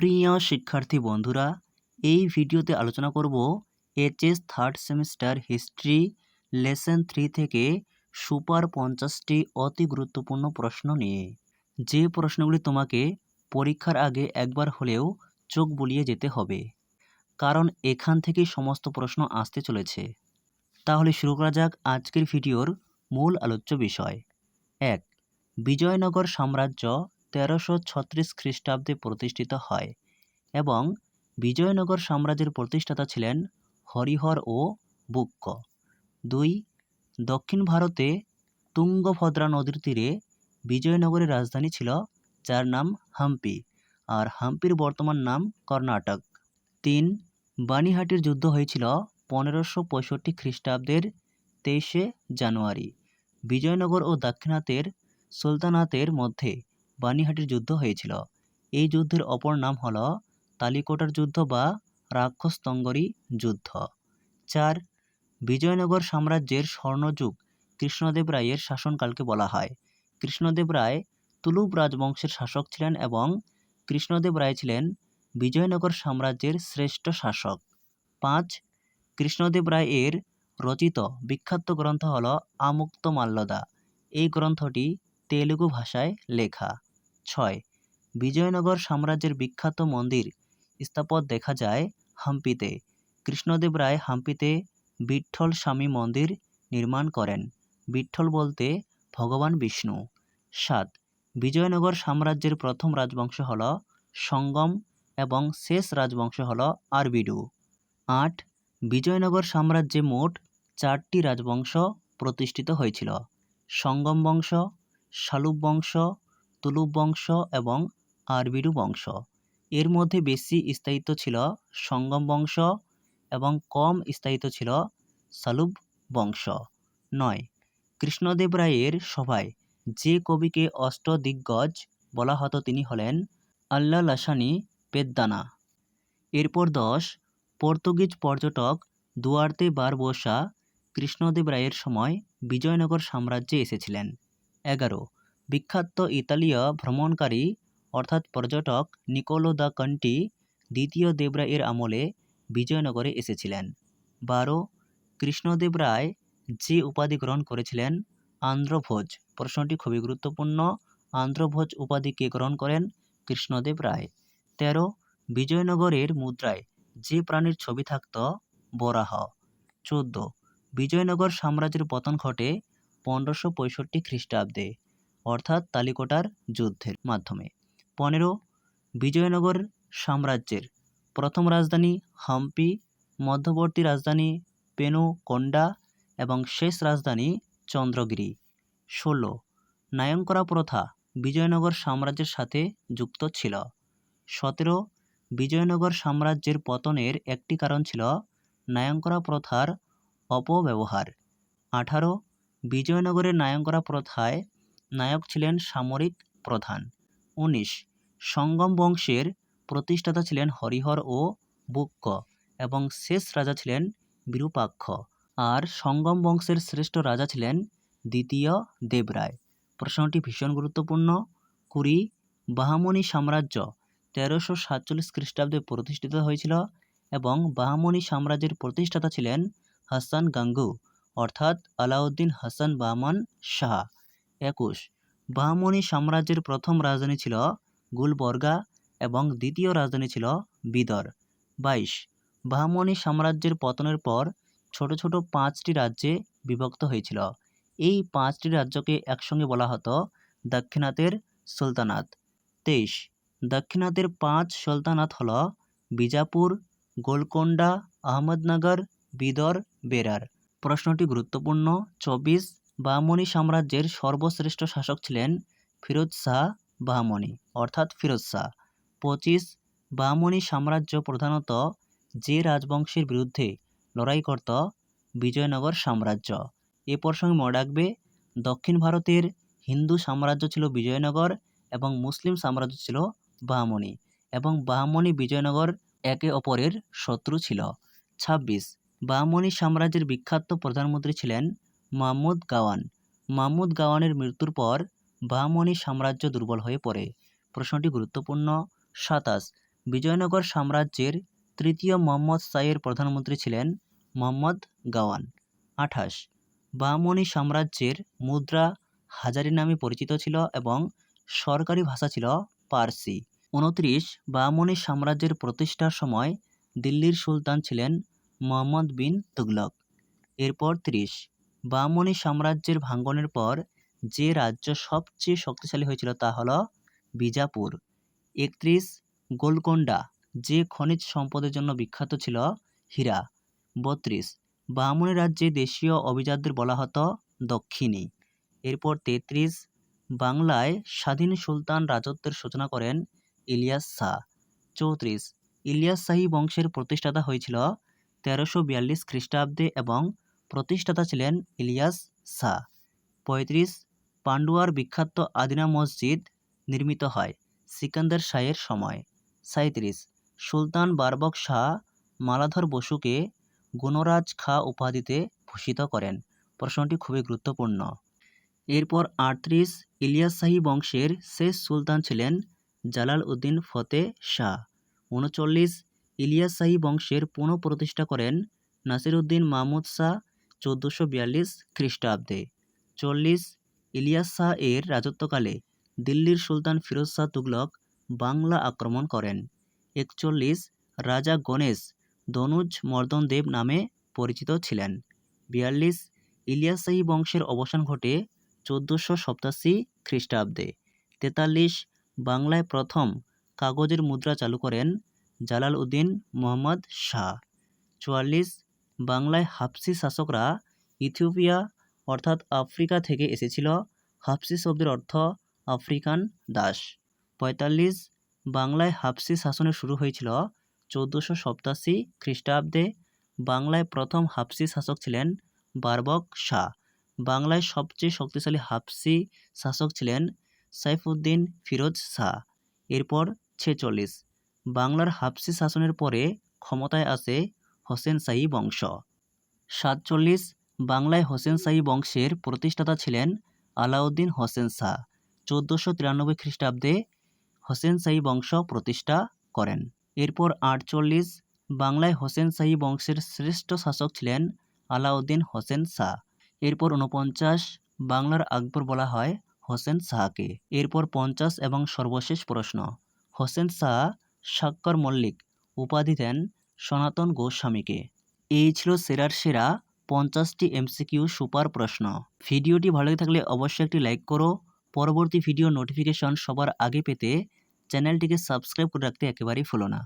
প্রিয় শিক্ষার্থী বন্ধুরা, এই ভিডিওতে আলোচনা করব HS third semester history lesson three থেকে সুপার পঞ্চাশটি অতি গুরুত্বপূর্ণ প্রশ্ন নিয়ে। যে প্রশ্নগুলি তোমাকে পরীক্ষার আগে একবার হলেও চোখ বুলিয়ে যেতে হবে, কারণ এখান থেকেই সমস্ত প্রশ্ন আসতে চলেছে। তাহলে শুরু করা যাক আজকের ভিডিওর মূল আলোচ্য বিষয়। এক, বিজয়নগর সাম্রাজ্য তেরোশো ছত্রিশ খ্রিস্টাব্দে প্রতিষ্ঠিত হয় এবং বিজয়নগর সাম্রাজ্যের প্রতিষ্ঠাতা ছিলেন হরিহর ও বুক্ক। দুই, দক্ষিণ ভারতে তুঙ্গভদ্রা নদীর তীরে বিজয়নগরের রাজধানী ছিল, যার নাম হাম্পি, আর হাম্পির বর্তমান নাম কর্ণাটক। তিন বানিহাটির যুদ্ধ হয়েছিল পনেরোশো পঁয়ষট্টি খ্রিস্টাব্দের তেইশে জানুয়ারি। বিজয়নগর ও দাক্ষিণাতের সুলতানাতের মধ্যে বানিহাটির যুদ্ধ হয়েছিল। এই যুদ্ধের অপর নাম হল তালিকোটার যুদ্ধ বা রাক্ষসতঙ্গরী যুদ্ধ। চার, বিজয়নগর সাম্রাজ্যের স্বর্ণযুগ কৃষ্ণদেব রায়ের শাসনকালকে বলা হয়। কৃষ্ণদেব রায় তুলুব রাজবংশের শাসক ছিলেন এবং কৃষ্ণদেব রায় ছিলেন বিজয়নগর সাম্রাজ্যের শ্রেষ্ঠ শাসক। পাঁচ, কৃষ্ণদেব রায় এর রচিত বিখ্যাত গ্রন্থ হল আমুক্ত মাল্যদা এই গ্রন্থটি তেলুগু ভাষায় লেখা। ছয়। বিজয়নগর সাম্রাজ্যের বিখ্যাত মন্দির স্থাপত্য দেখা যায় হাম্পিতে। কৃষ্ণদেব রায় হাম্পিতে বিঠ্ঠল স্বামী মন্দির নির্মাণ করেন। বিঠ্ঠল বলতে ভগবান বিষ্ণু। সাত। বিজয়নগর সাম্রাজ্যের প্রথম রাজবংশ হল সঙ্গম এবং শেষ রাজবংশ হল আরবিডু। আট। বিজয়নগর সাম্রাজ্যে মোট চারটি রাজবংশ প্রতিষ্ঠিত হয়েছিল। সঙ্গম বংশ শালুব বংশ তুলুব বংশ এবং আরবিডু বংশ। এর মধ্যে বেশি স্থায়িত্ব ছিল সঙ্গম বংশ এবং কম স্থায়িত্ব ছিল সালুব বংশ। নয়। কৃষ্ণদেব রায়ের সভায় যে কবিকে অষ্টদিগ্গজ বলা হতো তিনি হলেন আল্লাহ লাসানি পেদ্দানা। এরপর দশ। পর্তুগিজ পর্যটক দুয়ার্তে বারবোসা কৃষ্ণদেব রায়ের সময় বিজয়নগর সাম্রাজ্যে এসেছিলেন। এগারো। বিখ্যাত ইতালীয় ভ্রমণকারী, অর্থাৎ পর্যটক, নিকোলো দ্য কন্টি, দ্বিতীয় দেবরায়ের আমলে বিজয়নগরে এসেছিলেন। বারো, কৃষ্ণদেব রায় যে উপাধি গ্রহণ করেছিলেন, আন্ধ্রভোজ। প্রশ্নটি খুবই গুরুত্বপূর্ণ। আন্ধ্রভোজ উপাধি কে গ্রহণ করেন? কৃষ্ণদেব রায়। তেরো, বিজয়নগরের মুদ্রায় যে প্রাণীর ছবি থাকত, বরাহ। চোদ্দ, বিজয়নগর সাম্রাজ্যের পতন ঘটে পনেরোশো পঁয়ষট্টি খ্রিস্টাব্দে। অর্থাৎ তালিকোটার যুদ্ধের মাধ্যমে। পনেরো, বিজয়নগর সাম্রাজ্যের প্রথম রাজধানী হাম্পি, মধ্যবর্তী রাজধানী পেনুকোন্ডা এবং শেষ রাজধানী চন্দ্রগিরি। ষোলো নায়ঙ্করা প্রথা বিজয়নগর সাম্রাজ্যের সাথে যুক্ত ছিল। সতেরো, বিজয়নগর সাম্রাজ্যের পতনের একটি কারণ ছিল নায়ঙ্করা প্রথার অপব্যবহার। আঠারো, বিজয়নগরের নায়ঙ্করা প্রথায় নায়ক ছিলেন সামরিক প্রধান। উনিশ, সঙ্গম বংশের প্রতিষ্ঠাতা ছিলেন হরিহর ও বুক্ক এবং শেষ রাজা ছিলেন বিরূপাক্ষ। আর সঙ্গম বংশের শ্রেষ্ঠ রাজা ছিলেন দ্বিতীয় দেবরায়। প্রশ্নটি ভীষণ গুরুত্বপূর্ণ। কুড়ি, বাহামনি সাম্রাজ্য তেরোশো সাতচল্লিশ খ্রিস্টাব্দে প্রতিষ্ঠিত হয়েছিল এবং বাহামনি সাম্রাজ্যের প্রতিষ্ঠাতা ছিলেন হাসান গাঙ্গু, অর্থাৎ আলাউদ্দিন হাসান বাহমান শাহ। একুশ। বাহামনি সাম্রাজ্যের প্রথম রাজধানী ছিল গুলবর্গা এবং দ্বিতীয় রাজধানী ছিল বিদর। বাইশ। বাহামনি সাম্রাজ্যের পতনের পর ছোট ছোট পাঁচটি রাজ্যে বিভক্ত হয়েছিল। এই পাঁচটি রাজ্যকে একসঙ্গে বলা হতো দাক্ষিণাতের সুলতানাত। তেইশ। দাক্ষিণাতের পাঁচ সুলতানাত হল বিজাপুর, গোলকোন্ডা, আহমদনগর, বিদর, বেরার। প্রশ্নটি গুরুত্বপূর্ণ। চব্বিশ। বাহমনি সাম্রাজ্যের সর্বশ্রেষ্ঠ শাসক ছিলেন ফিরোজ শাহ বাহমনি অর্থাৎ ফিরোজ শাহ। পঁচিশ বাহমনি সাম্রাজ্য প্রধানত যে রাজবংশের বিরুদ্ধে লড়াই করত, বিজয়নগর সাম্রাজ্য। এ প্রসঙ্গে মনে রাখবে, দক্ষিণ ভারতের হিন্দু সাম্রাজ্য ছিল বিজয়নগর এবং মুসলিম সাম্রাজ্য ছিল বাহমনি এবং বাহমনি বিজয়নগর একে অপরের শত্রু ছিল। ছাব্বিশ বাহমনি সাম্রাজ্যের বিখ্যাত প্রধানমন্ত্রী ছিলেন মাহমুদ গাওয়ান। মাহমুদ গাওয়ানের মৃত্যুর পর বাহমনি সাম্রাজ্য দুর্বল হয়ে পড়ে। প্রশ্নটি গুরুত্বপূর্ণ। সাতাশ, বিজয়নগর সাম্রাজ্যের তৃতীয় মোহাম্মদ শাহের প্রধানমন্ত্রী ছিলেন মোহাম্মদ গাওয়ান। আঠাশ বামনি সাম্রাজ্যের মুদ্রা হাজারি নামে পরিচিত ছিল এবং সরকারি ভাষা ছিল পার্সি। উনত্রিশ বামনি সাম্রাজ্যের প্রতিষ্ঠার সময় দিল্লির সুলতান ছিলেন মোহাম্মদ বিন তুগলক। এরপর ত্রিশ বামনি সাম্রাজ্যের ভাঙ্গনের পর যে রাজ্য সবচেয়ে শক্তিশালী হয়েছিল তা হল বিজাপুর। একত্রিশ, গোলকোন্ডা, যে খনিজ সম্পদের জন্য বিখ্যাত ছিল হীরা। বত্রিশ, বামনি রাজ্যে দেশীয় অভিজাতদের বলা হতো দক্ষিণী। এরপর তেত্রিশ, বাংলায় স্বাধীন সুলতান রাজত্বের সূচনা করেন ইলিয়াস শাহ। চৌত্রিশ, ইলিয়াস শাহী বংশের প্রতিষ্ঠাতা হয়েছিল তেরোশো বিয়াল্লিশ খ্রিস্টাব্দে এবং প্রতিষ্ঠাতা ছিলেন ইলিয়াস শাহ। পঁয়ত্রিশ, পান্ডুয়ার বিখ্যাত আদিনা মসজিদ নির্মিত হয় সিকান্দার শাহের সময়। সাঁইত্রিশ, সুলতান বারবক শাহ মালাধর বসুকে গুণরাজ খা উপাধিতে ভূষিত করেন। প্রশ্নটি খুবই গুরুত্বপূর্ণ। এরপর আটত্রিশ, ইলিয়াস শাহী বংশের শেষ সুলতান ছিলেন জালাল উদ্দিন ফতে শাহ। উনচল্লিশ, ইলিয়াস শাহী বংশের পুনঃপ্রতিষ্ঠা করেন নাসিরউদ্দিন মাহমুদ শাহ চোদ্দোশো বিয়াল্লিশ খ্রিস্টাব্দে। চল্লিশ ইলিয়াস শাহ এর রাজত্বকালে দিল্লির সুলতান ফিরোজ শাহ তুগলক বাংলা আক্রমণ করেন। একচল্লিশ রাজা গণেশ দনুজ মর্দন দেব নামে পরিচিত ছিলেন। বিয়াল্লিশ ইলিয়াস শাহী বংশের অবসান ঘটে চোদ্দোশো সপ্তাশি খ্রিস্টাব্দে। তেতাল্লিশ বাংলায় প্রথম কাগজের মুদ্রা চালু করেন জালাল উদ্দিন মোহাম্মদ শাহ। চুয়াল্লিশ বাংলায় হাফসি শাসকরা ইথিওপিয়া, অর্থাৎ আফ্রিকা থেকে এসেছিল। হাফসি শব্দের অর্থ আফ্রিকান দাস। পঁয়তাল্লিশ, বাংলায় হাফসি শাসনের শুরু হয়েছিল চৌদ্দশো সপ্তাশি খ্রিস্টাব্দে। বাংলায় প্রথম হাফসি শাসক ছিলেন বারবক শাহ। বাংলায় সবচেয়ে শক্তিশালী হাফসি শাসক ছিলেন সাইফুদ্দিন ফিরোজ শাহ। এরপর ছেচল্লিশ, বাংলার হাফসি শাসনের পরে ক্ষমতায় আসে হোসেন শাহী বংশ। সাতচল্লিশ বাংলায় হোসেন শাহী বংশের প্রতিষ্ঠাতা ছিলেন আলাউদ্দিন হোসেন শাহ। চোদ্দোশো তিরানব্বই খ্রিস্টাব্দে হোসেন শাহী বংশ প্রতিষ্ঠা করেন। এরপর আটচল্লিশ বাংলায় হোসেন শাহী বংশের শ্রেষ্ঠ শাসক ছিলেন আলাউদ্দিন হোসেন শাহ। এরপর উনপঞ্চাশ বাংলার আকবর বলা হয় হোসেন শাহকে। এরপর পঞ্চাশ এবং সর্বশেষ প্রশ্ন। হোসেন শাহ সাক্কর মল্লিক, উপাধি দেন সনাতন গোস্বামীকে। এই ছিল সেরার সেরা পঞ্চাশটি এমসিকিউ সুপার প্রশ্ন। ভিডিওটি ভালো থাকলে অবশ্যই একটি লাইক করো। পরবর্তী ভিডিও নোটিফিকেশন সবার আগে পেতে চ্যানেলটিকে সাবস্ক্রাইব করে রাখতে একেবারেই ভুলো না।